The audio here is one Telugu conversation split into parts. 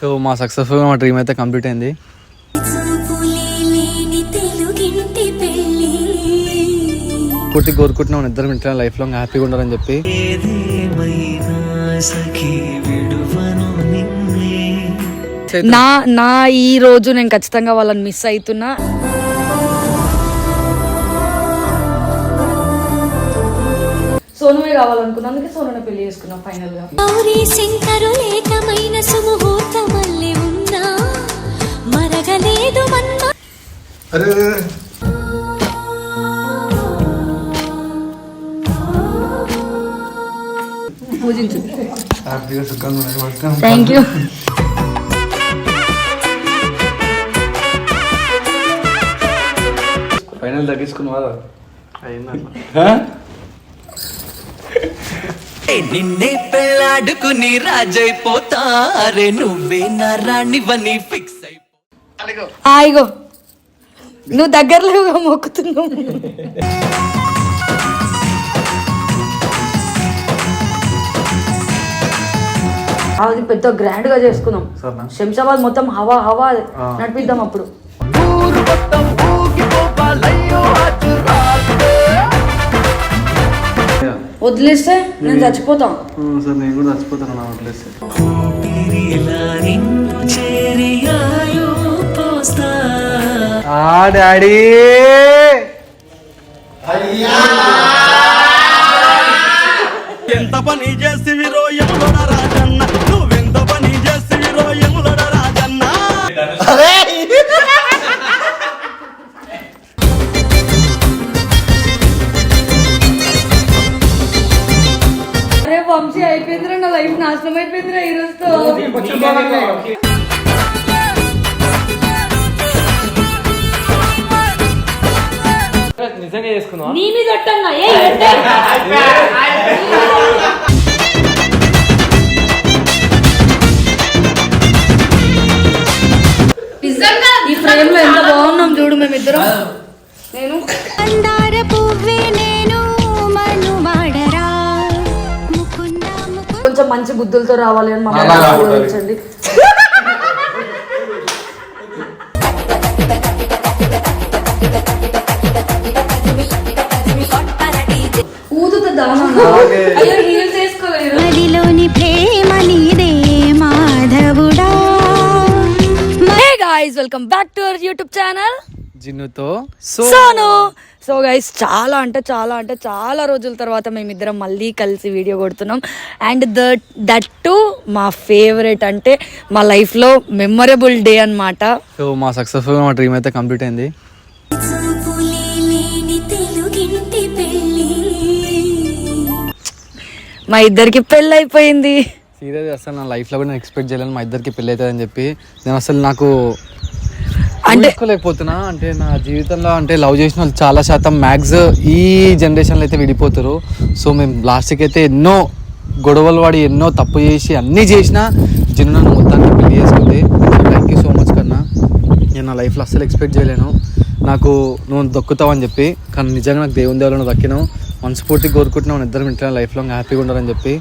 సో మా సక్సెస్ఫుల్గా మా డ్రీమ్ అయితే కంప్లీట్ అయింది. పూర్తి లేని కోరుకుంటున్నాం ఇద్దరం ఇంట్లో లైఫ్ లాంగ్ హ్యాపీగా ఉండాలని చెప్పి. నా నా ఈ రోజు నేను ఖచ్చితంగా వాళ్ళని మిస్ అవుతున్నా. సోనువే కావాలనుకున్నందుకే సోనునే పెళ్ళి చేసుకున్నా ఫైనల్గా పూజించు థ్యాంక్ యూ ఫైనల్ తగ్గించుకున్నావా? నిన్నే పెళ్ళాడుకుని రాజైపోతారే నువ్వే నా రాణివని ఫిక్స్ అయిపో. నువ్వు దగ్గరలో మొక్కుతున్నావు. అది పెద్ద గ్రాండ్గా చేసుకున్నాం? శంషాబాద్ మొత్తం హవా హవా నడిపిద్దాం అప్పుడు. వదిలేస్తే నేను చచ్చిపోతాం. సార్ నేను కూడా చచ్చిపోతాను నా వదిలేస్తే. ఆ డాడీ! ఎంత పని చేసి అయిపోయిందిరా నా లైఫ్ నాశనం అయిపోయిందిరా ఈ రోజుతో. నీ మీద ఒట్టన్నా, ఏ ఒట్టే? ఈ ఫ్రేమ్లో ఎంత బాగున్నాం చూడు మేమిద్దరం. నేను అందార పువ్వే కొంచెం మంచి బుద్ధులతో రావాలి అని మమ్మల్ని. ఆశీర్వదించండి ఊదుతుందా అయ్యో హీల్స్ వేసుకోలేరు మదిలోని ప్రేమ నీదే మాధవుడా. Hey guys welcome back to our YouTube channel జిన్నుతో Sonu so guys చాలా అంటే చాలా అంటే చాలా రోజుల తర్వాత మేమిద్దరం మళ్ళీ కలిసి వీడియో కొడుతున్నాం. అండ్ ద దట్ టు మా ఫేవరెట్ అంటే మా లైఫ్లో మెమొరబుల్ డే అన్నమాట. సో మా సక్సెస్ఫుల్ మా డ్రీమ్ అయితే కంప్లీట్ అయింది. మా ఇద్దరికి పెళ్ళి అయిపోయింది సీరియస్ అసలు నా లైఫ్లో కూడా నేను ఎక్స్పెక్ట్ చేయలేను. మా ఇద్దరికి పెళ్ళి అవుతుందని చెప్పి నేను అసలు నాకు అంటే- అంటే నా జీవితంలో అంటే లవ్ చేసిన వాళ్ళు చాలా శాతం మ్యాక్స్ ఈ జనరేషన్లో అయితే విడిపోతారు. సో మేము లాస్ట్కి అయితే ఎన్నో గొడవలు పడి ఎన్నో తప్పు చేసి అన్నీ చేసినా జిన్ను నన్ను మొత్తానికి పెళ్ళి చేసుకుంది. థ్యాంక్ యూ సో మచ్ కన్నా. నేను నా లైఫ్లో అస్సలు ఎక్స్పెక్ట్ చేయలేను. నాకు నువ్వు దక్కుతావని చెప్పి కానీ నిజంగా నాకు దేవుని దేవుడు నువ్వు దక్కినావు. మనస్ఫూర్తి కోరుకుంటున్నావు. ఇద్దరం ఇంట్లో లైఫ్ లాంగ్ హ్యాపీగా ఉండాలని చెప్పి.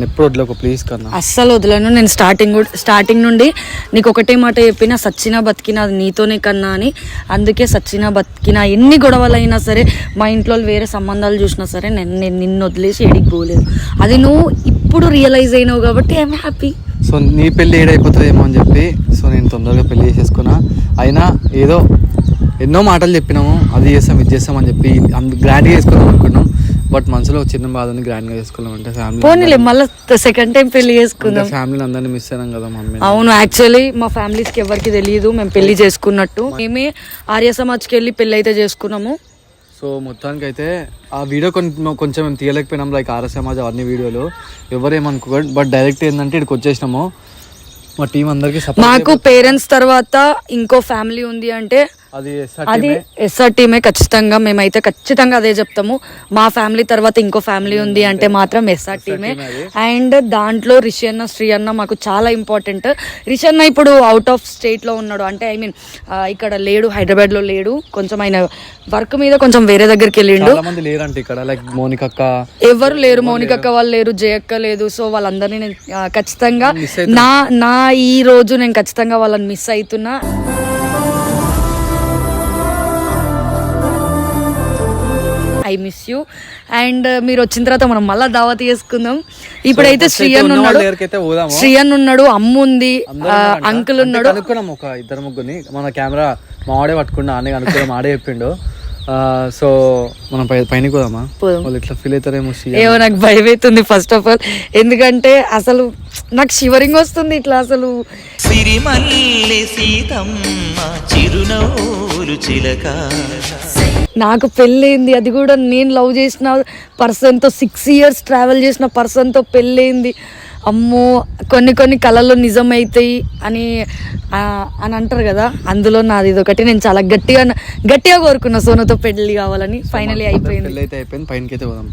నన్ను ఎప్పుడు వదిలేకు ప్లీజ్ కన్నా. అస్సలు వదలను. నేను స్టార్టింగ్ కూడా స్టార్టింగ్ నుండి నీకు ఒకటే మాట చెప్పిన సచ్చినా బతికినా అది నీతోనే కన్నా అని. అందుకే సచ్చినా బతికినా ఎన్ని గొడవలైనా సరే మా ఇంట్లో వేరే సంబంధాలు చూసినా సరే నేను నేను నిన్ను వదిలేసి ఎడికి పోలేదు. అది నువ్వు ఇప్పుడు రియలైజ్ అయినావు కాబట్టి ఐఎమ్ హ్యాపీ సో నీ పెళ్ళి ఏడైపోతుందేమో అని చెప్పి సో నేను తొందరగా పెళ్ళి చేసేసుకున్నా. అయినా ఏదో ఎన్నో మాటలు చెప్పినాము అది చేస్తాం ఇది చేస్తాం అని చెప్పి అందు గ్రాండ్గా చేసుకుందాం అనుకున్నాం. బట్ మనసులో ఒక చిన్న బాధ ఉంది గ్రాండ్గా చేసుకున్నాం అంటే ఫ్యామిలీ మళ్ళీ సెకండ్ టైం పెళ్ళి చేసుకుందాం. ఫ్యామిలీని అందరినీ మిస్ అయినాం కదా మమ్మీ. అవును యాక్చువల్లీ మా ఫ్యామిలీస్కి ఎవరికి తెలియదు మేము పెళ్ళి చేసుకున్నట్టు. మేమే ఆర్య సమాజ్కి వెళ్ళి పెళ్ళి అయితే చేసుకున్నాము. సో మొత్తానికి అయితే ఆ వీడియో కొంచెం కొంచెం మేము తీయలేకపోయినాం లైక్ ఆర్ఎస్ సమాజ్ అవన్నీ వీడియోలు. ఎవరేమనుకోకండి బట్ డైరెక్ట్ ఏంటంటే ఇక్కడికి వచ్చేసినాము. మా టీం అందరికీ మాకు పేరెంట్స్ తర్వాత ఇంకో ఫ్యామిలీ ఉంది అంటే అది అది ఎస్ఆర్ టీమే ఖచ్చితంగా మేమైతే ఖచ్చితంగా అదే చెప్తాము. మా ఫ్యామిలీ తర్వాత ఇంకో ఫ్యామిలీ ఉంది అంటే మాత్రం ఎస్ఆర్ టీమే అండ్ దాంట్లో రిషి అన్న శ్రీ అన్న మాకు చాలా ఇంపార్టెంట్. రిషి అన్న ఇప్పుడు అవుట్ ఆఫ్ స్టేట్లో ఉన్నాడు. అంటే ఐ మీన్ ఇక్కడ లేడు హైదరాబాద్లో లేడు. కొంచెం ఆయన వర్క్ మీద కొంచెం వేరే దగ్గరికి వెళ్ళిండు. లేరంట ఇక్కడ లైక్ మోనికక్క ఎవరు లేరు? మౌనికక్క వాళ్ళు లేరు జయక్క లేదు. సో వాళ్ళందరినీ నేను ఖచ్చితంగా. నా నా ఈ రోజు నేను ఖచ్చితంగా వాళ్ళని మిస్ అవుతున్నా. ఐ మిస్ యూ అండ్ మీరు వచ్చిన తర్వాత మనం మళ్ళా దావత్ చేసుకుందాం. ఇప్పుడైతే శ్రీయన్ ఉన్నాడు. శ్రీయన్ ఉన్నాడు అమ్ము ఉంది. అంకుల్ ఉన్నాడు. కనుక్కున్నాం ఒక ఇద్దరు ముగ్గురిని. మన కెమెరా మా ఆడే పట్టుకున్నా ఆడే కనుక్కున్నాం ఆడే చెప్పిండు. ఆ, సో మనం పైన పోదామా? పోదాం. వాళ్ళు ఇట్లా ఫీల్ అవుతారేమో ఏమో నాకు భయం అవుతుంది ఫస్ట్ ఆఫ్ ఆల్ ఎందుకంటే అసలు నాకు షివరింగ్ వస్తుంది ఇట్లా అసలు. సిరిమల్లె సీతమ్మ చిరునవ్వులు చిలక. నాకు పెళ్ళైంది అది కూడా నేను లవ్ చేసిన పర్సన్తో సిక్స్ ఇయర్స్ ట్రావెల్ చేసిన పర్సన్తో పెళ్ళైంది. అమ్మో కొన్ని కొన్ని కళలు నిజమవుతాయి అని అని అంటారు కదా అందులో నాది ఇది ఒకటి నేను చాలా గట్టిగా గట్టిగా కోరుకున్నా సోనుతో పెళ్ళి కావాలని. ఫైనలీ అయిపోయింది. పెళ్ళి అయితే అయిపోయింది పైనకి అయితే పోదాం.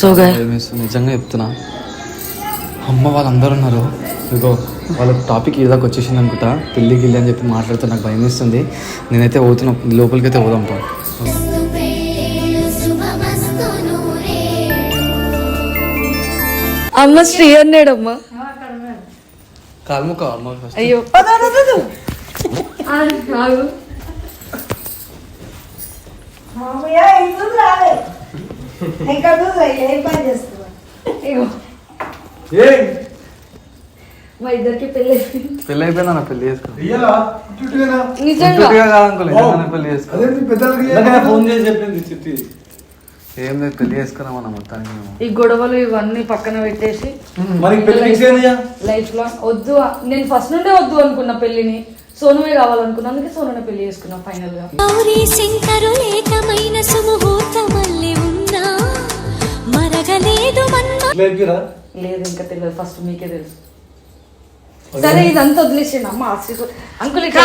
సో నిజంగా చెప్తున్నా. అమ్మ వాళ్ళందరూ ఉన్నారు. ఇగో వాళ్ళ టాపిక్ ఇదాకా వచ్చేసింది అనుకుంటా. పెళ్ళి గిల్లి అని చెప్పి మాట్లాడుతూ నాకు భయం వేస్తుంది. నేనైతే పోతున్నా లోపలికి అయితే పోదాం పా. అమ్మ శ్రీ అన్నాడమ్మా. కాల్ముక అమ్మ అయ్యో. ఇంకా ఏం పని చేస్తున్నా మా ఇద్దరికి పెళ్ళి పెళ్ళి అయిపోయిందా నా పెళ్ళి చేసుకో. నిజంగా. ఇంటిగా కాదనుకోలేదు నిజంగానే పెళ్ళి చేసుకో? ఫోన్ చేసి చెప్పింది చిట్టి? ఏం లేదు పెళ్ళి చేసుకున్నాం అన్న మొత్తానికి ఈ గొడవలు ఇవన్నీ పక్కన పెట్టేసి పెళ్ళి లైఫ్లో వద్దు. నేను ఫస్ట్ నుండే వద్దు అనుకున్న పెళ్ళిని సోనుమే కావాలనుకున్నా అందుకే సోనునే పెళ్ళి చేసుకున్నాం ఫైనల్గా. శంకరు సుముహూర్తమల్లి ఉన్నా మరగలేదు లేపిరా లేదు ఇంకా తెలియదు. ఫస్ట్ మీకే తెలుసు. సరే ఇదంతా వదిలేసాను అమ్మ అంకుల్ ఇగో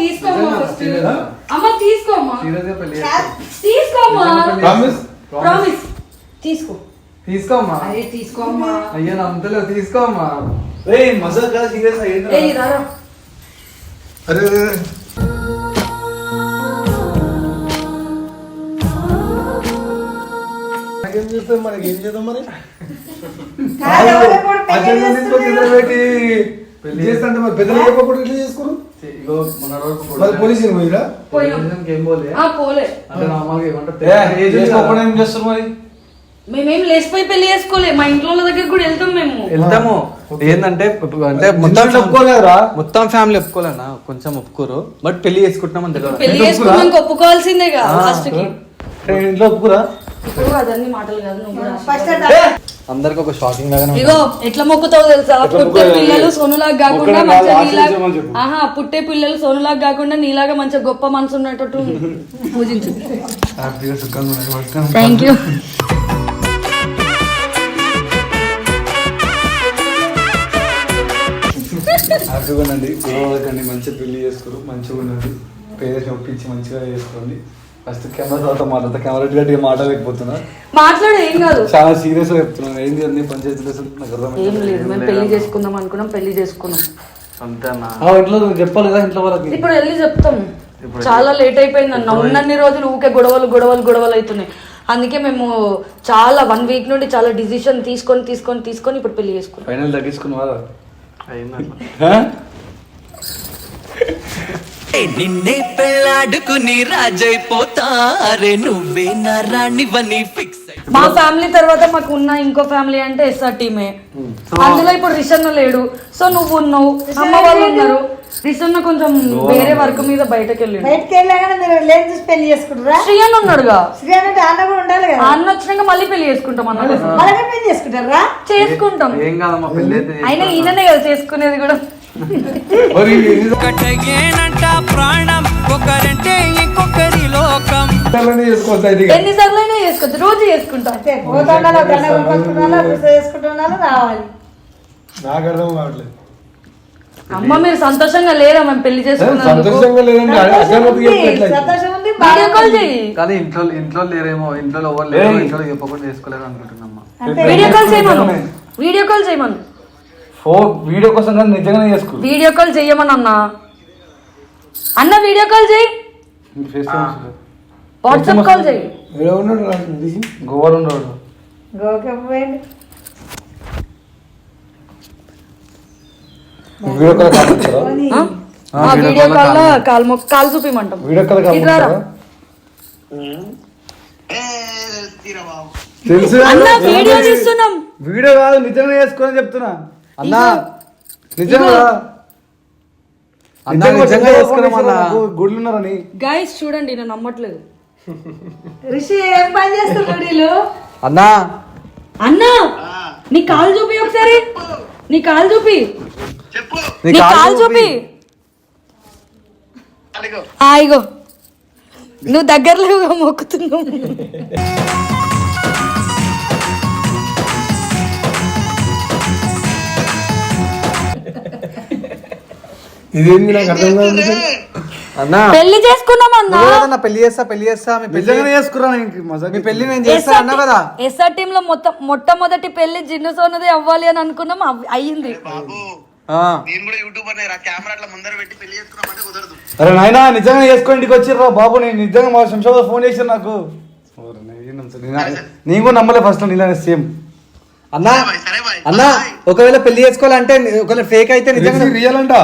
తీసుకోమ్మా ఫస్ట్ అమ్మ తీసుకోమ్మా. తీసుకోమ్మా. ప్రామిస్ ప్రామిస్ తీసుకో. తీసుకోమ్మా? అరే తీసుకోమ్మా. అయ్యో నమ్మతలేవు తీసుకోమ్మా. రే మజాక్ కాదు సీరియస్ ఏ రారా. అరే చెప్తాం మనకి ఏం చేద్దాం మరి? పెట్టి పెళ్ళి చేస్తా మరి పెద్దలు చెప్పకుండా ఇట్లా చేసుకోరు? మరి పోలీసులు పోయిరా? పోయినాం. ఏం పోలే. ఆ పోలే. అంటే నార్మల్గా ఏమంటారు ఏ చేసుకోకుండా ఏం చేస్తారు మరి? మేమేం లేచిపోయి పెళ్ళి చేసుకోలే. మా ఇంట్లో దగ్గర కూడా వెళ్తాం మేము. వెళ్తాము. ఏంటంటే అంటే మొత్తం ఒప్పుకోలేదురా? మొత్తం ఫ్యామిలీ ఒప్పుకోలేనా? కొంచెం ఒప్పుకోరు. బట్ పెళ్ళి తెలియదు పెళ్ళి చేసుకున్నాక ఒప్పుకోవాల్సిందే కదా లాస్ట్కి. ఇంట్లో ఒప్పుకురా? అందరికి ఒక షాకింగ్ ఉంటుంది. ఇగో ఎట్లా మొక్కుతావు తెలుసా పుట్టే? పిల్లలు సోనులాగా కాకుండా మంచిగా నీలాగా. ఆహా పుట్టే పిల్లలు సోనులాగా కాకుండా నీలాగా మంచిగా గొప్ప మనసు ఉన్నట్టు పూజించు. థ్యాంక్ యూ హ్యాపీగా ఉండండి మంచిగా పెళ్ళి చేసుకోరు మంచిగా ఉండండి పేరెంట్స్ ఒప్పించి మంచిగా చేసుకోండి ఫస్ట్ కెమెరా తర్వాత మాట్లాడతా. కెమెరా గట్టిగా మాట్లాడలేకపోతున్నా. మాట్లాడు ఏం కాదు. చాలా సీరియస్గా చెప్తున్నాను. ఏంది అన్ని పంచాయతీలు అసలు? నాకు ఏం లేదు. మేము పెళ్ళి చేసుకుందాం అనుకున్నాం పెళ్ళి చేసుకున్నాం. అంతేనా? ఆ, ఇంట్లో నువ్వు చెప్పాలి కదా ఇంట్లో వాళ్ళకి. ఇప్పుడు వెళ్ళి చెప్తాం. చాలా లేట్ అయిపోయింది అన్న. ఉన్నన్ని రోజులు ఊకే గొడవలు గొడవలు గొడవలు అవుతున్నాయి. అందుకే మేము చాలా వన్ వీక్ నుండి చాలా డిసిషన్ తీసుకొని తీసుకొని తీసుకొని ఇప్పుడు పెళ్ళి చేసుకున్నాం. ఫైనల్ తగ్గించుకున్నావా? అయిందట్లా నిన్నే పెళ్ళాడుకుని రాజైపోతా అరే నువ్వే నా రాణివని ఫిక్స్ మా ఫ్యామిలీ తర్వాత మాకు ఉన్న ఇంకో ఫ్యామిలీ అంటే ఎస్ఆర్ టీమే అందులో ఇప్పుడు రిషన్న లేడు. సో నువ్వు ఉన్నావు. అమ్మ వాళ్ళు ఉన్నారు. రిషన్న కొంచెం వేరే వర్క్ మీద బయటకు వెళ్ళాడు బయటకు వెళ్ళాగానే మీరు లేని చూసి పెళ్ళి చేసుకుంటారా? శ్రీయన్ ఉన్నాడుగా. శ్రీ అంటే అన్న కూడా ఉండాలి కదా. అన్న వచ్చినాక మళ్ళీ పెళ్ళి చేసుకుంటాం అన్న మనమే పెళ్ళి చేసుకుంటారా? చేసుకుంటాం. ఏం కాదమ్మా పెళ్ళి అయితే అయినా ఈయననే కదా చేసుకునేది కూడా. ఒకటేనంట ప్రాణం ఒకరంటే ఇంకొకరి లోకం. పిల్లల్ని చేసుకోవచ్చు రోజు చేసుకుంటా. రావాలి. నాకు అర్థం కావట్లేదు. అమ్మ మీరు సంతోషంగా లేరా? మేము పెళ్ళి కానీ ఇంట్లో ఇంట్లో లేరేమో ఇంట్లో ఎవరు లేరు. ఇంట్లో చెప్పకుండా చేసుకోలేరు అనుకుంటున్నామ్మా అంతే. వీడియో కాల్ చేయమను. వీడియో కాల్ చేయమను. ఫో వీడియో కోసం కానీ నిజంగానే చేసుకో వీడియో కాల్ చెయ్యమని అన్న అన్న వీడియో కాల్ చేయి. ఫేస్ వాట్సాప్ కాల్ చేయి. గోవాలో ఉన్నాడు. గోకే పోయింది వీడియో కాల్. ఆ? ఆ, ఆ వీడియో కాల్ కాల్లో కాల్. మొక్క కాల్ చూపిమంటాం. Video call. కాకపోతారా తెలుసు అన్న వీడియో తీస్తున్నాం. వీడియో కాదు నిజంగా చేసుకోని చెప్తున్నా. అన్నా నిజంగా అన్నా నిజంగా అన్నా. గుడ్లు ఉన్నారని. గైస్ చూడండి నేను నమ్మట్లేదు. రిషి ఏం పని చేస్తున్నాడు వీళ్ళు? అన్నా. అన్న నీ కాల్ చూపి ఒకసారి. నీ కాల్ చూపి. నీ నీ కాలు చూపి. నువ్వు దగ్గరలో మొక్కుతున్నావు. ఇదేంది నాకు అర్థం కాదు అన్నా. పెళ్ళి చేసుకున్నాం అన్న. పెళ్ళి చేస్తా పెళ్ళి చేస్తా మీ పెళ్ళి నిజంగానే చేసుకురా మీ పెళ్ళి నేను చేస్తా అన్నా కదా? ఎస్ఆర్ టీమ్లో మొత్తం మొట్టమొదటి పెళ్ళి జిన్ను సోనది అవ్వాలి అని అనుకున్నాం అవ్- అయ్యింది. ఆ. నేను కూడా యూట్యూబర్ రా కెమెరా అట్లా ముందర పెట్టి పెళ్ళి చేసుకున్నామంటే కుదరదు. అరే నాయనా నిజంగా చేసుకో ఇంటికి వచ్చిర్రా బాబు నేను నిజంగా మా శంషాబాద్ ఫోన్ చేశారు నాకు. ఓరే, నేను నమ్ముతా. నేను- నేను కూడా నమ్మలే ఫస్ట్ నీలా సేమ్. అన్నా బాయ్, సరే బాయ్. అన్నా. ఒకవేళ పెళ్ళి చేసుకోవాలంటే ఒకవేళ ఫేక్ అయితే నిజంగా రియల్ అంట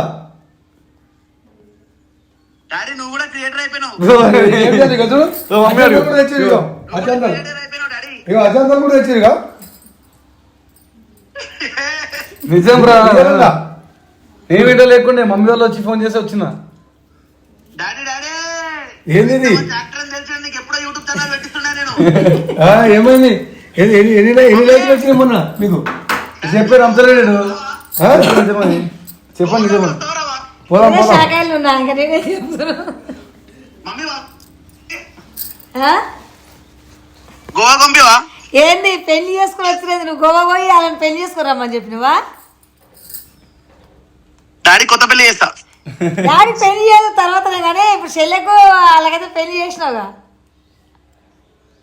డాడీ నువ్వు కూడా క్రియేటర్ అయిపోయినావు. డాడీ. నిజం రా. నేను వీడియో లేకుండే మమ్మీ వాళ్ళు వచ్చి ఫోన్ చేసి వచ్చిన. Daddy daddy. ఏంది ఏమైంది? ఎన్ని ఎన్ని వచ్చినాయి మొన్న మీకు చెప్పారు అంతలేడు చెప్పండి వస్తావరావా? పోదాం శాఖలు ఉన్నా ఇంకా నేనే ఆ? గోవా పంపివా ఏంది పెళ్ళి చేసుకుని వచ్చినది నువ్వు గోవా పోయి వాళ్ళని పెళ్ళి చేసుకురమ్మని చెప్పినవా? డాడీ కొత్త పెళ్ళి చేస్తా. డాడీ పెళ్ళి చేసిన తర్వాతనే కానీ ఇప్పుడు చెల్లెకు అలాగైతే పెళ్ళి చేసినావుగా.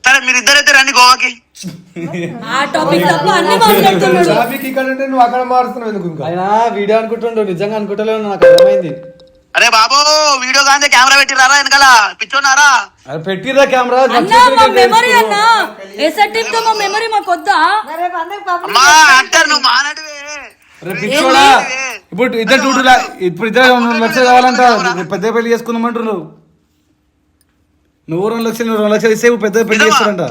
సరే మీరు ఇద్దరైతే రండి గోవాకి. ఆ టాపిక్ తప్ప అన్ని మాట్లాడుతున్నాడు ట్రాఫిక్ ఇక్కడ ఉంటే నువ్వు అక్కడ మారుస్తున్నావు ఎందుకు ఇంకా? ఆయన వీడియో అనుకుంటుండు నిజంగా నాకు అర్థమైంది. అరే బాబు వీడియో కానీ కెమెరా వెనకాల? పిచ్చోన్నారా? అరే పెట్టిరా కెమెరా అన్న మా మెమరీ అన్న ఎస్ఆర్ టీమ్తో మా మెమరీ మాకు వద్దా మరి రేపు అందరికి పబ్లిక్ అమ్మా యాక్టర్ నువ్వు మానటివే. పిచ్చోడా? ఇప్పుడు ఇద్దరు ఇప్పుడు ఇద్దరు రెండు లక్షలు కావాలంట. పెద్ద పెళ్ళి చేసుకుందామంటారు నువ్వు రెండు లక్షలు రెండు లక్షలు ఇస్తే పెద్ద పెళ్ళి చేస్తారంట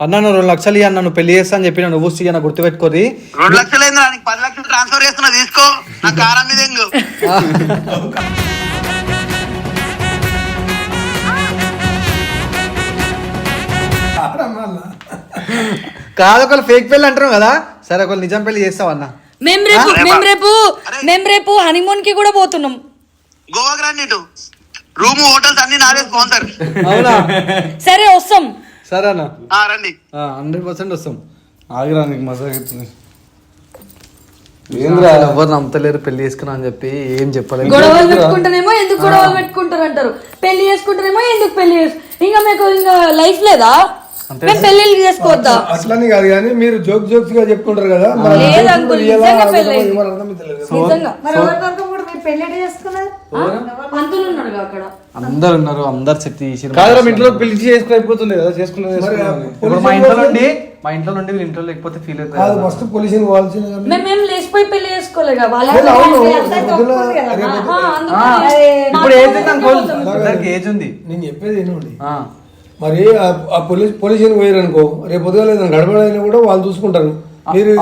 అన్న నువ్వు రెండు లక్షలు ఇయ్యి అన్న నువ్వు పెళ్ళి చేస్తా అని చెప్పిన నువ్వు ఇయ్య గుర్తుపెట్టుకోరి రెండు లక్షలు అయింది నీకు పది లక్షలు ట్రాన్స్ఫర్ చేస్తున్నా తీసుకో. నా కారం మీద ఎంగు. కాదు ఒకళ్ళు ఫేక్ పెళ్ళి అంటారు కదా. సరే ఒకళ్ళు నిజం పెళ్ళి చేస్తావు అన్న. మేము రేపు మేము రేపు మేము రేపు హనీమూన్కి కూడా పోతున్నాం. గోవాకి రండి ఇటు. రూమ్ హోటల్స్ అన్ని నాదే స్పాన్సర్. అవునా? సరే వస్తాం. సరే అన్న? ఆ రండి. హండ్రెడ్ పర్సెంట్ వస్తాం. ఆగిరా నీకు మజా అవుతుంది ఏంద్రా? ఎవరు నమ్మతలేరు? పెళ్ళి చేసుకున్నా అని చెప్పి ఏం చెప్పలేదు. గొడవలు పెట్టుకుంటారేమో ఎందుకు గొడవలు పెట్టుకుంటారు అంటారు పెళ్ళి చేసుకుంటారేమో ఎందుకు పెళ్ళి చేసు? ఇంకా మీకు ఇంకా లైఫ్ లేదా? మేము పెళ్ళిళ్ళు చేసుకోవద్దా? అట్లని కాదు కానీ మీరు జోక్ జోక్స్గా చెప్పుకుంటారు కదా? పంతులు ఉన్నాడు అక్కడ. అందరు ఉన్నారు అందరు సెట్ చేసి కాదురా మీ ఇంట్లో పెళ్ళి చేసుకుని అయిపోతుంది కదా చేసుకున్నది. ఇప్పుడు మా ఇంట్లో నుండి మా ఇంట్లో నుండి వీళ్ళ ఇంట్లో లేకపోతే ఫీల్ కాదు. అవుతుంది ఫస్ట్ పోవాల్సింది కదా. మేము మేము లేచిపోయి పెళ్ళి చేసుకోలేగా? వాళ్ళ. ఇప్పుడు ఏజ్ ఉంది ఏజ్ ఉంది. నేను చెప్పేది. మరి ఆ- పోలీస్ పోలీసుని పోయారు అనుకో రేపు పొద్దుగా ఏదైనా గడబడైనా కూడా వాళ్ళు చూసుకుంటారు.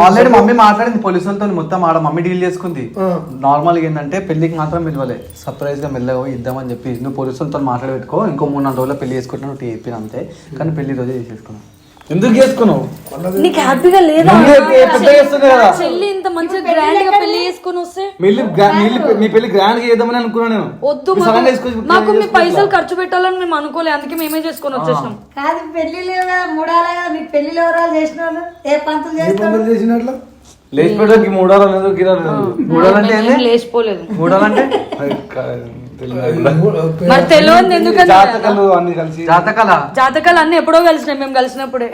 ఆల్రెడీ మమ్మీ మాట్లాడింది పోలీసులతో మొత్తం ఆడ మమ్మీ డీల్ చేసుకుంది. నార్మల్గా ఏంటంటే పెళ్ళికి మాత్రం పిలవలే. సర్ప్రైజ్గా మెల్లగా ఇద్దామని చెప్పి నువ్వు పోలీసులతో మాట్లాడి పెట్టుకో ఇంకో మూడు నాలుగు రోజుల్లో పెళ్ళి చేసుకుంటున్నా నువ్వు చెప్పిన అంతే. కానీ పెళ్ళి రోజే చేసేసుకున్నావు ఎందుకు చేసుకున్నావు? నీకు హ్యాపీగా లేదా? చెల్లి ఇంత మంచిగా గ్రాండ్గా పెళ్ళి చేసుకొని వస్తే మీ పెళ్ళి గ్రాండ్గా చేద్దామని అనుకున్నా నేను. వద్దు మీ మాకు-. పైసలు ఖర్చు పెట్టాలని మేము అనుకోలే అందుకే మేమే చేసుకొని వచ్చేసినాం. కాదు పెళ్ళిళ్ళు కదా మూడాలే కదా మీ ఎవరాలు చేసిన వాళ్ళు? ఏ పంతులు చేసినట్ల? లేచి పెట్టడానికి మూడాలు లేదు గిరాలు లేదు మూడాలంటే లేచిపోలేదు. మూడాలంటే. మరి తెలియదు ఎందుకంటే జాతకాలు అన్ని కలిసి జాతకాల? జాతకాలు అన్ని ఎప్పుడో కలిసినాయి మేము కలిసినప్పుడే.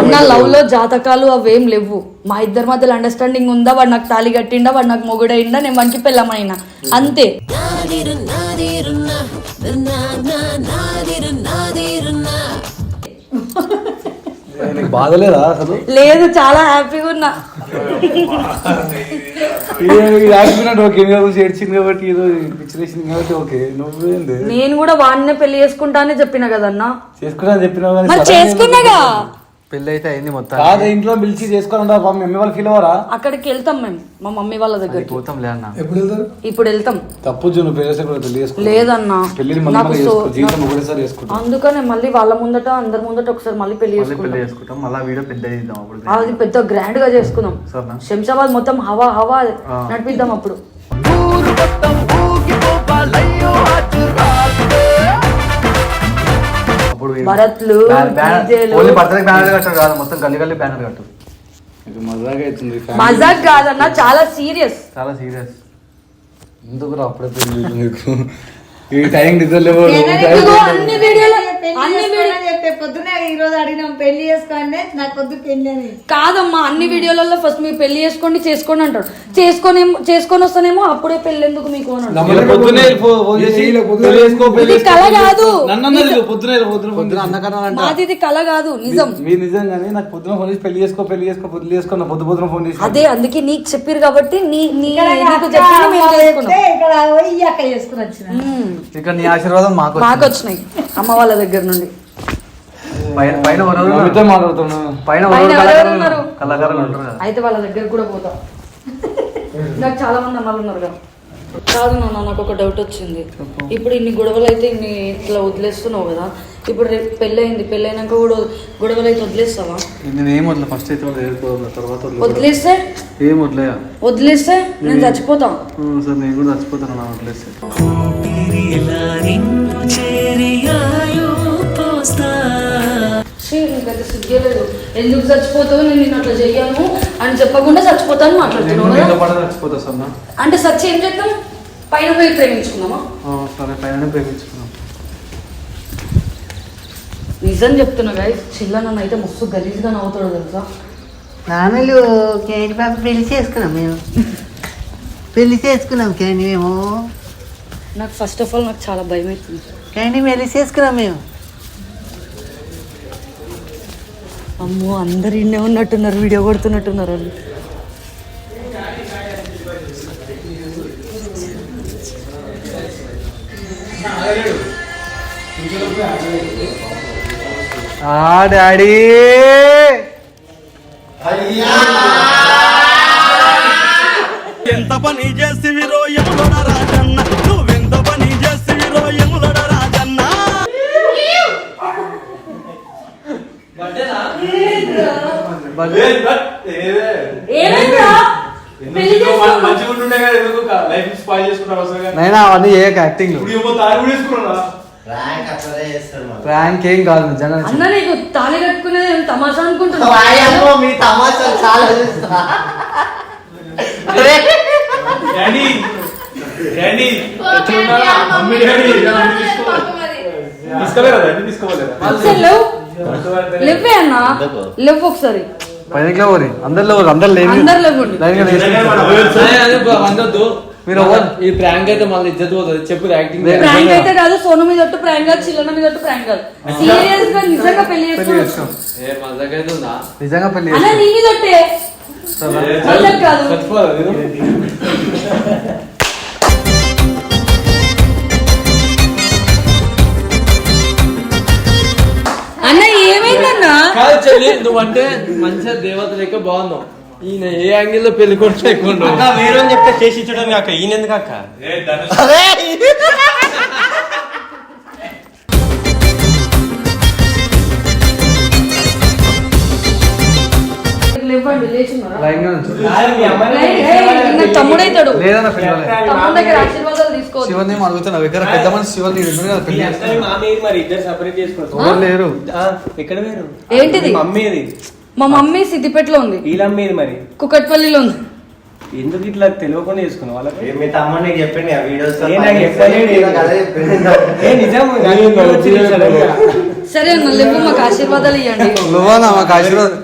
అన్న లవ్లో జాతకాలు అవేం లేవు. మా ఇద్దరి మధ్యలో అండర్స్టాండింగ్ ఉందా? వాడు నాకు తాళి కట్టిండా? వాడు నాకు మొగుడైందా నేను మంచి పిల్లమైనా అంతే. నీకు బాధ లేదా అసలు? లేదు చాలా హ్యాపీగా ఉన్నా. యాక్సిడెంట్ ఓకే ఏడ్చింది కాబట్టి ఏదో పిచ్చిలేసింది కాబట్టి ఓకే నువ్వేంది? నేను కూడా వాడినే పెళ్ళి చేసుకుంటా అని చెప్పిన కదన్నా. చెప్పినావు కానీ సడన్గా చేసుకున్నాగా? పెళ్ళి అయితే అయింది మొత్తం కాదు ఇంట్లో పిలిచి చేసుకొని ఉంటా పాపం? మమ్మీ వాళ్ళు ఫీల్ అవ్వరా? అక్కడికి వెళ్తాం మేము మా మమ్మీ వాళ్ళ దగ్గరికి. పోతాం లే అన్న. ఎప్పుడు వెళ్తారు? ఇప్పుడు వెళ్తాం. తప్పు కూడా పెళ్ళి చేసుకో లేదన్నా. పెళ్ళి మళ్ళీ జీవితం ఒకటేసారి చేసుకుంటా. అందుకనే మళ్ళీ వాళ్ళ ముందట అందరి ముందట ఒకసారి మళ్ళీ పెళ్ళి చేసుకుంటాం. చేసుకుంటాం. మళ్ళీ వీడియో పెద్ద చేద్దాం అప్పుడు. అది పెద్ద గ్రాండ్గా చేసుకుందాం. శంషాబాద్ మొత్తం హవా హవా నడిపిద్దాం అప్పుడు. అప్పుడు భరత్లు, డీజేలు. ఓన్లీ బర్త్డే బ్యానర్ కట్టాడు కాదు మొత్తం గల్లి గల్లి బ్యానర్ కట్టు. మజాక్ కాదన్నా చాలా సీరియస్. చాలా సీరియస్. ఎందుకు అప్పుడే నీకు ఈ టైం నిద్ర లేవు అన్ని వీడియోలు అన్ని వీడియో చేసుకోవాలని చెప్పే పొద్దునే ఈ రోజు అడిగినాం పెళ్ళి చేసుకోండి నాకు వద్దు పెళ్ళి అని. కాదమ్మా అన్ని వీడియోలలో ఫస్ట్ మీరు పెళ్ళి చేసుకోండి చేసుకోండి అంటాడు చేసుకొని చేసుకొని వస్తానేమో అప్పుడే పెళ్ళి ఎందుకు మీకు అని అంటాడు. ఇది కళ కాదు. మాది ఇది కళ కాదు నిజం. మీరు నిజంగానే నాకు పొద్దున ఫోన్ చేసి పెళ్ళి చేసుకో పెళ్ళి చేసుకో పొద్దున చేసుకో నా పొద్దు పొద్దున ఫోన్ చేసి అదే అందుకే నీకు చెప్పారు కాబట్టి నీ నీ ఇక్కడ నీకు చెప్పిన మేము అమ్మ చేసుకున్నాం. చెప్తే ఇక్కడ పోయి ఈ అక్క చేసుకుని వచ్చిన. మ్మ్. ఇక్కడ నీ ఆశీర్వాదం మాకు మాకు వచ్చినాయి. అమ్మ వాళ్ళ దగ్గర నుండి. పైన పైన ఎవరెవరు ఉన్నారు? మీతో మాట్లాడుతున్నాను పైన పైన ఎవరెవరు ఎవరెవరు కళాకారులు ఉన్నారు? కళాకారులు ఉంటారు కదా. అయితే వాళ్ళ దగ్గర కూడా పోతా. నాకు చాలా మంది అమ్మాయిలు ఉన్నారు కదా. కాదు నాన్న నాకు ఒక డౌట్ వచ్చింది. ఇప్పుడు ఇన్ని గొడవలు అయితే ఇన్ని ఇట్లా వదిలేస్తున్నావు కదా. ఇప్పుడు రేపు పెళ్ళి అయింది పెళ్ళి అయినాక కూడా గొడవలు అయితే వదిలేస్తావా? నేను ఏం వదిలే ఫస్ట్ అయితే తర్వాత. వదిలేస్తే? ఏం వదిలేయా వదిలేస్తే నేను చచ్చిపోతా. సార్ నేను కూడా చచ్చిపోతాను నా వదిలేస్తే. ఛీ, నీకైతే సిగ్గేలేదు. ఎందుకు చచ్చిపోతావు? నేను నిన్ను అట్లా చెయ్యను అని చెప్పకుండా చచ్చిపోతాను నేను మాట్లాడుతున్నావు మీతో కదా? పాటు చచ్చిపోతా సార్ నా అంటే సచ్చి ఏం చేద్దాం? పైన పోయి ప్రేమించుకుందామా? ఆ, సరే పైన నిజం చెప్తున్నా గాయస్ చిల్ల నన్ను అయితే మస్తు గలీజ్గా నవ్వుతాడు తెలుసా? మామూలు కేని బాబు పెళ్ళి చేసుకున్నాం మేము. పెళ్ళి చేసుకున్నాం కేని మేము. నాకు ఫస్ట్ ఆఫ్ ఆల్ నాకు చాలా భయం అవుతుంది కేని పెళ్ళి చేసుకున్నాం మేము. అమ్మో అందరు ఇన్నే ఉన్నట్టున్నారు వీడియో కొడుతున్నట్టున్నారు వాళ్ళు. ఆ డాడీ. ఎంత పని చేసివిరో ఎములడ నైనా అవన్నీ చేయక యాక్టింగ్ ప్రాంక్ ఏం కాదు నిజంగా అన్న నీకు తాళి ఏం తమాషా అనుకుంటున్నా మీ తమాషాలు చాలా చూస్తా లేవు లేవే అన్న? లేవు ఒకసారి. పైనకి లేవరి అందరు లేవరు అందరు లేని అందరు అందొద్దు. మీరు? ఈ ప్రాంక్ అయితే మళ్ళీ ఇజ్జత్ పోతుంది. చెప్పు యాక్టింగ్ ప్రాంక్ అయితే కాదు సోను మీద ఒట్టు ప్రాంక్ కాదు చిల్లన మీద ఒట్టు ప్రాంక్ కాదు. సీరియస్గా నిజంగా పెళ్ళి ఏ మజాకైతే ఉందా? నిజంగా పెళ్ళి అన్న నీ మీద ఒట్టే. మజాక్ కాదు. కాదు చెల్లి నువ్వంటే మంచిగా దేవత లెక్క బాగున్నావు ఈయన ఏ యాంగిల్లో పెళ్ళి కొడుకు ఎక్కువ వేరే చెప్తే చేసి ఇచ్చడం కాక ఈయన ఎందుకు అక్క తమ్ముడైతాడు తమ్ముడు దగ్గర శివన్ ఏం అడుగుతున్నావు ఇక్కడ పెద్ద మనిషి శివన్ నీడు ఉంది కదా పెళ్ళి చేస్తాను. మరి ఇద్దరు సపరేట్ చేసుకోవచ్చు. ఎవరు లేరు? ఎక్కడ వేరు ఏంటిది? మమ్మీది మా మమ్మీ సిద్దిపేటలో ఉంది. వీళ్ళమ్మేది మరి. కుకట్పల్లిలో ఉంది. ఎందుకు ఇట్లా తెలియకుండా చేసుకున్నావు వాళ్ళకి? మీ తమ్ముడు నీకు చెప్పింది ఆ వీడియోస్ ఏ నిజం. సరే అన్న లేవు మాకు ఆశీర్వాదాలు ఇవ్వండి నువ్వనా మాకు ఆశీర్వాదం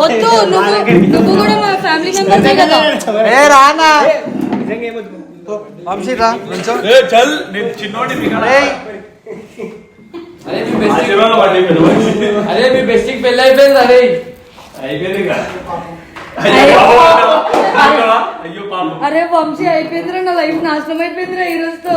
వద్దు నువ్వు నువ్వు కూడా మా ఫ్యామిలీ మెంబర్సే కదా? ఏ రానా. నిజంగా ఏమొద్దు. వంశీ రా నుంచో ఏయ్, అరే మీ బెస్ట్ అరే మీ బెస్ట్ పెళ్ళి అయిపోయింది అరే? అరే వంశీ అయిపోయిందిరా నా లైఫ్ నాశనం అయిపోయిందిరా ఈ రోజుతో.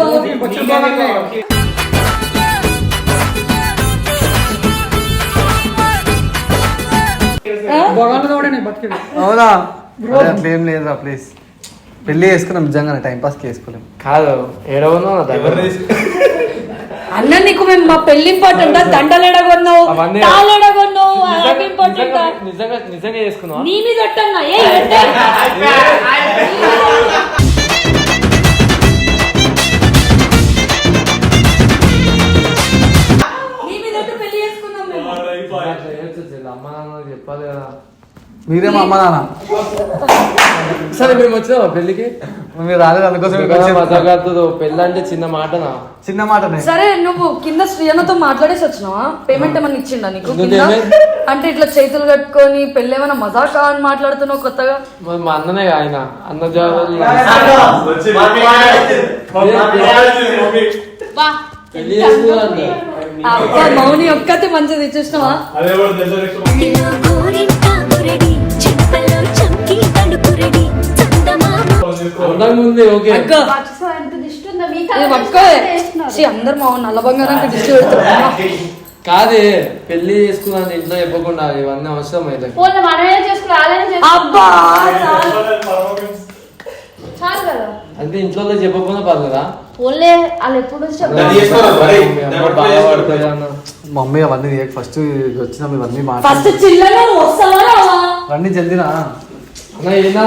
అవునా? ఏం లేదురా ప్లీజ్. పెళ్ళి చేసుకున్నాం నిజంగా టైం పాస్ చేసుకోలేం. కాదు ఏడవను అన్న నీకు మేము మా పెళ్ళి ఇంపార్టెంట్ దండలు ఎడగొన్నావు అవన్నీ- తాళ్ళు ఎడగొన్నావు అది ఇంపార్టెంట్ నిజంగా నిజంగా నిజంగా చేసుకున్నావా? నీ మీద ఒట్టన్నా ఏ ఒట్టే? నీ మీద ఒట్టు పెళ్ళి చేసుకున్నాం మేము. అట్లా. అమ్మ నాన్న చెప్పాలి కదా. మీరేమో అమ్మ నాన్న. సరే మేము వచ్చినావా పెళ్ళికి మీరు రాలేదు అందుకోసం పెళ్ళి అంటే చిన్న మాటనా? చిన్న మాటనే. సరే నువ్వు కింద శ్రీయన్నతో మాట్లాడేసి వచ్చినావా? పేమెంట్ ఏమన్నా ఇచ్చిండా నీకు? అంటే ఇట్లా చేతులు కట్టుకొని పెళ్ళి ఏమైనా మజాకా అని మాట్లాడుతున్నావు కొత్తగా? మరి మా అన్ననే ఆయన. అన్న జాబ్ మౌని ఒక్కతే మంచిది చూసినావా? అందంగా ఉంది ఓకే. అక్క. అందరు మా నల్ల బంగారం దిష్టి కాదే పెళ్ళి చేసుకున్నాను ఇంట్లో చెప్పకుండా ఇవన్నీ అవసరం అయితే. అంటే ఇంట్లో చెప్పకుండా పర్లేదా? మమ్మీ అవన్నీ ఫస్ట్ వచ్చినాం ఇవన్నీ? రండి జల్దీనా ఎట్లా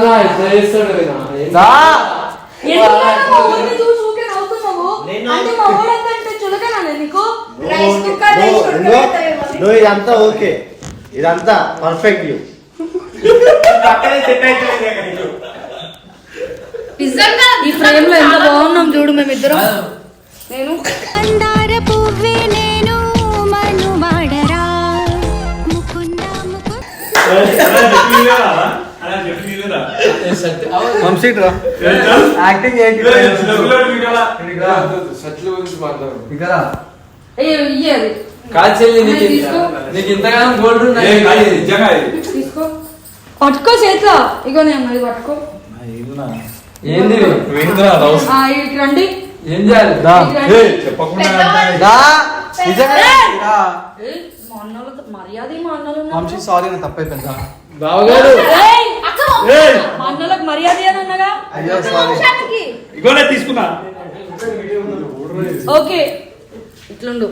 చేస్తాడు ఈయన? ఏం- దా. ఎందుకన్నా మా ఊరిని చూసి ఊరికే నవ్వుతున్నావు? అంటే మా ఊరంతా చులకనా నీకు రైస్ కుక్కర్ రైస్ కుక్కర్ నువ్వు ఇదంతా ఓకే ఇదంతా పర్ఫెక్ట్ నిజంగా ఈ ఫ్రేమ్లో ఎంత బాగున్నాం చూడు మేమిద్దరం నేను మందార పువ్వే నేను మనువాడరా ముకుంద ముకుంద ఏ యాక్టింగ్ గురించి మాట్లాడు. నీకు ఇంతగానం గోల్డ్ తీసుకో. పట్టుకో చేతిలో. ఇగో నేను పట్టుకో. ఏంది రండి. ఏం చేయాలి? మర్యాద మా అన్నలు సారీ నా తప్పైపోయిందా బావగారు. అన్నలకు మర్యాద అని అన్నగా? అయ్యో సారీ. ఇగోనే తీసుకున్నా. ఓకే. ఇట్లుండు.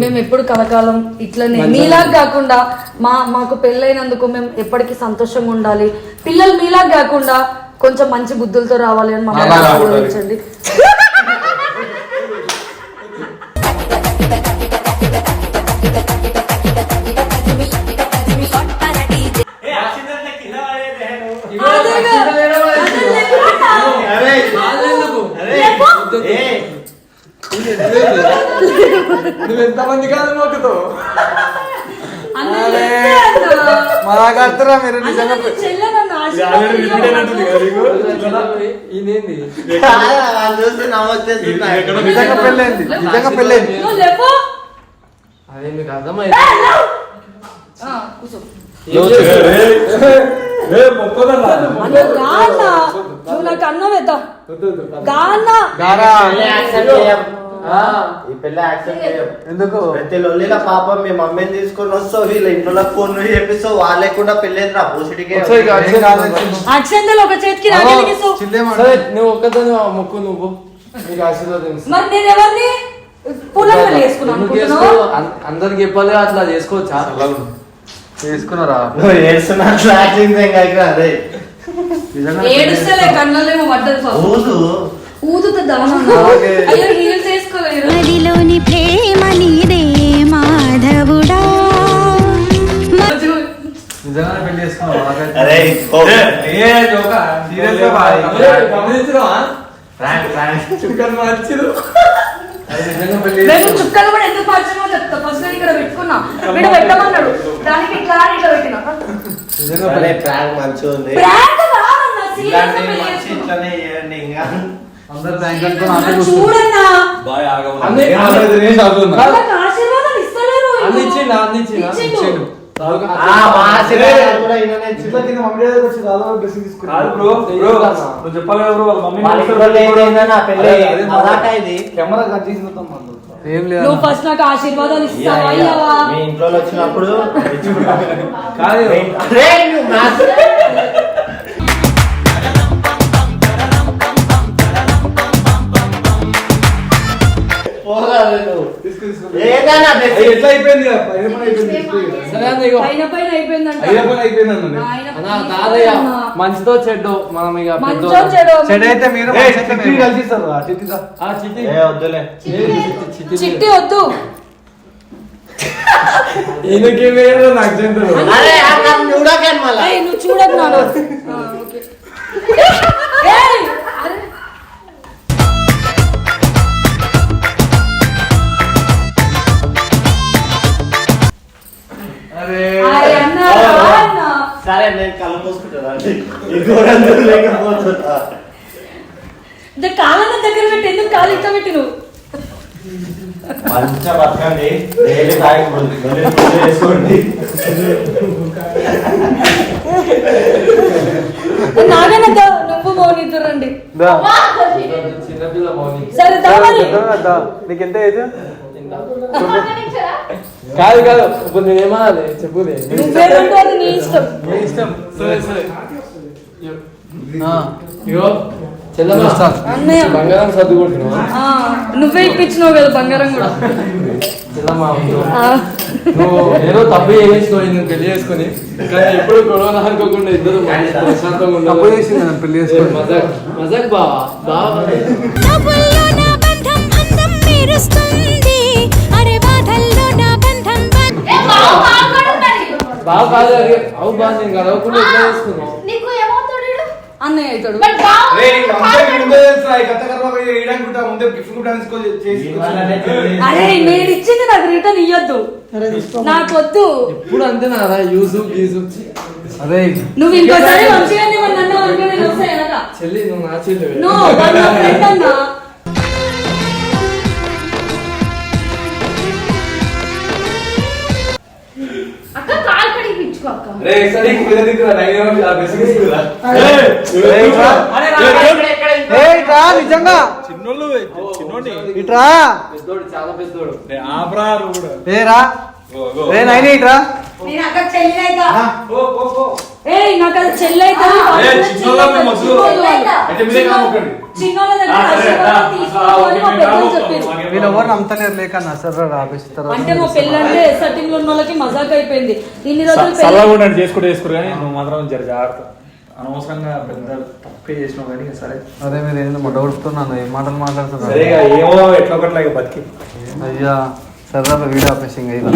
మేము ఎప్పుడు కలకాలం ఇట్లనే. మీలాగా కాకుండా మా మాకు పెళ్ళైనందుకు మేము ఎప్పటికీ సంతోషంగా ఉండాలి. పిల్లలు మీలాగా కాకుండా కొంచెం మంచి బుద్ధులతో రావాలి అని మమ్మల్ని అలాగా నువ్వు ఎంత మంది కాదు అన్న చెప్తే అన్న. మరా నిజంగా. ఈయనేంది నిజంగా పెళ్ళైంది నిజంగా పెళ్ళైంది. అదే మీకు అర్థమైంది నాకు అన్నం వేద్దాం ఈ పెళ్ళి యాక్సెప్ట్ చేయం. ఎందుకు? ప్రతి లొల్లిల పాపం మీ మమ్మీని తీసుకొని వస్తావు వీళ్ళ ఇంట్లో ఫోన్ చేపిస్తావు వాళ్ళే కూడా పూసిడికే. అక్షంతలు ఒక చేతికి రాగలిగిస్తూ చిల్లేమంట. సరే నువ్వు ఒక్కదాని మొక్కు నువ్వు. నీకు ఆశీర్వాదం. మరి నేను ఎవరిని? అందరికి చెప్పాలి అట్లా చేసుకోవచ్చా? చేసుకున్నారా? చేస్తున్నా యాక్టింగ్ అదే ఏడుస్తలే కళ్ళలేమో పడ్డది పాపం. ఊదు. ఊదుతా దానం ఓకే. అయ్యో హీల్స్ వేసుకోలేరు మదిలోని ప్రేమ నీదే మాధవుడా. నిజంగానే పెళ్ళి చేసుకున్నావా నాకైతే- అరే ఓ. గమనించినావా ప్రాంక్, ప్రాంక్. చుక్కలు మార్చిరు. నిజంగా పెళ్ళి మేము చుక్కలు కూడా ఎందుకు మార్చామో చెప్తా. ఫస్ట్ నేను ఇక్కడ పెట్టుకున్నా. వీడు పెట్టమన్నాడు. దానికి ఇట్లా అని ఇట్లా పెట్టినా. ప్రాంక్ మంచిగా ఉంది. మంచి. ఇట్లనే చేయండి ఇంకా. అందరు అనుకుని ఇస్తలేరు ఇచ్చిండు చెప్పాలి కెమెరా కట్ చేసి చూద్దాం మనం. ఏం లేదు నువ్వు ఫస్ట్ నాకు ఆశీర్వాదాలు ఇస్తావా మీ ఇంట్లో వచ్చినప్పుడు కాదు. కాదయ్య. మంచితో చెడ్డో మనం ఇక. చెడో చెడు అయితే మీరు చిట్టి మేము. కలిసి ఇస్తారు ఆ చిట్టిదా. ఆ చిట్టి. ఏ వద్దులే. ఏ, చిట్టి- చిట్టి చిట్టి వద్దు. ఈయనకి వేరే నాకు నువ్వు చూడకు నాను సరే నేను కళ్ళు మూసుకుంటాను? ఇంకోరందరూ లేకపోతున్నా ఇంత కాళ్ళ దగ్గర పెట్టి ఎందుకు కాలు ఇట్లా పెట్టి నువ్వు మంచిగా బతకండి డైలీ తాగి చేసుకోండి. నాగనద్ద నువ్వు మౌని సరే దా మరి. దా, దా. నీకు ఎంత ఏజ్ కాదు కాదు ఇప్పుడు నేనేమనాలి చెప్పు నే. నువ్వేమంటే అది నీ ఇష్టం. నీ ఇష్టం. సరే సరే. ఇగో. చెల్లమ్మ. అన్నయ్య. బంగారం సర్దుకుంటున్నావా ఆ, నువ్వే ఇప్పించినావు కదా బంగారం కూడా. చెల్లమ్మ ఆ, నువ్వు ఏదో తప్పు చేసినావు నేను పెళ్ళి చేసుకుని. కానీ ఎప్పుడు గొడవ అనుకోకుండా ఇద్దరు ప్రశాంతంగా తప్పు ఉండాలి చేసింది నేను పెళ్ళి చేసుకోండి మజాక్. మజాక్ బావా? బావా? బావ కాదు అది. అవు బావ నేను గడవకుండా ఎట్లా చేసుకున్నావు నీకు ఏమవుతాడు వీడు? అన్నయ్య అవుతాడు. బట్ బావ అరే నేను ఇచ్చింది నాకు రిటర్న్ ఇయ్యొద్దు. నాకు వద్దు ఇప్పుడు అంతే నారా యూసు గీసు అరే నువ్వు ఇంకోసారి మంచిగా మరి నన్ను అనుకుని నేను వస్తా వెనక. చెల్లి నువ్వు నా చెల్లి నో వాడు నా ఫ్రెండ్ అన్నా. రే, సరే, మీద దిక్కురా, నైన్ ఏమో ఆ బెస్ట్ తీసుకురా. ఏయ్, ఇట్రా. ఏయ్, ఇట్రా, నిజంగా. ఇట్రా. పెద్దోడు చాలా పెద్దోడు. ఏ రా రే. నైన్ ఇట్రా నేను అక్కడ చెల్లి అయితా పో, పో, పో. ఏయ్ నాకు అది చెల్లి అయితే ఏ, చిన్నోళ్ళ మేము వద్దు. అయితే మీరే కాముకోండి. చిన్నోళ్ళ దగ్గర ఆ, సరే, ఆశీర్వాదం ఆ, తీసుకోవాలి ఓకే, మా మేము పెద్దలు రాము. చెప్పారు మాకేం వీళ్ళు ఎవరు నమ్మతలేరు లేక నసరు ఆపేస్తారు అంటే మా పెళ్ళి అంటే సెట్టింగ్లో ఉన్న వాళ్ళకి మజాక్ అయిపోయింది. ఇన్ని రోజులు పెళ్ళి చల్లగా ఉండండి చేసుకుంటే చేసుకోరు కానీ నువ్వు మాత్రం జర జాగ్రత్త. అనవసరంగా పెద్ద తప్పే చేసినావు కానీ ఇక సరే. అరే మీరు ఏందో మొట్ట కొడుతున్నాను ఏం మాటలు మాట్లాడుతున్నారు. ఇక ఏమో ఎట్లా ఒకట్లా ఇక బతికి. అయ్యా సరదా వీడియో ఆపేసి ఇంకా ఇలా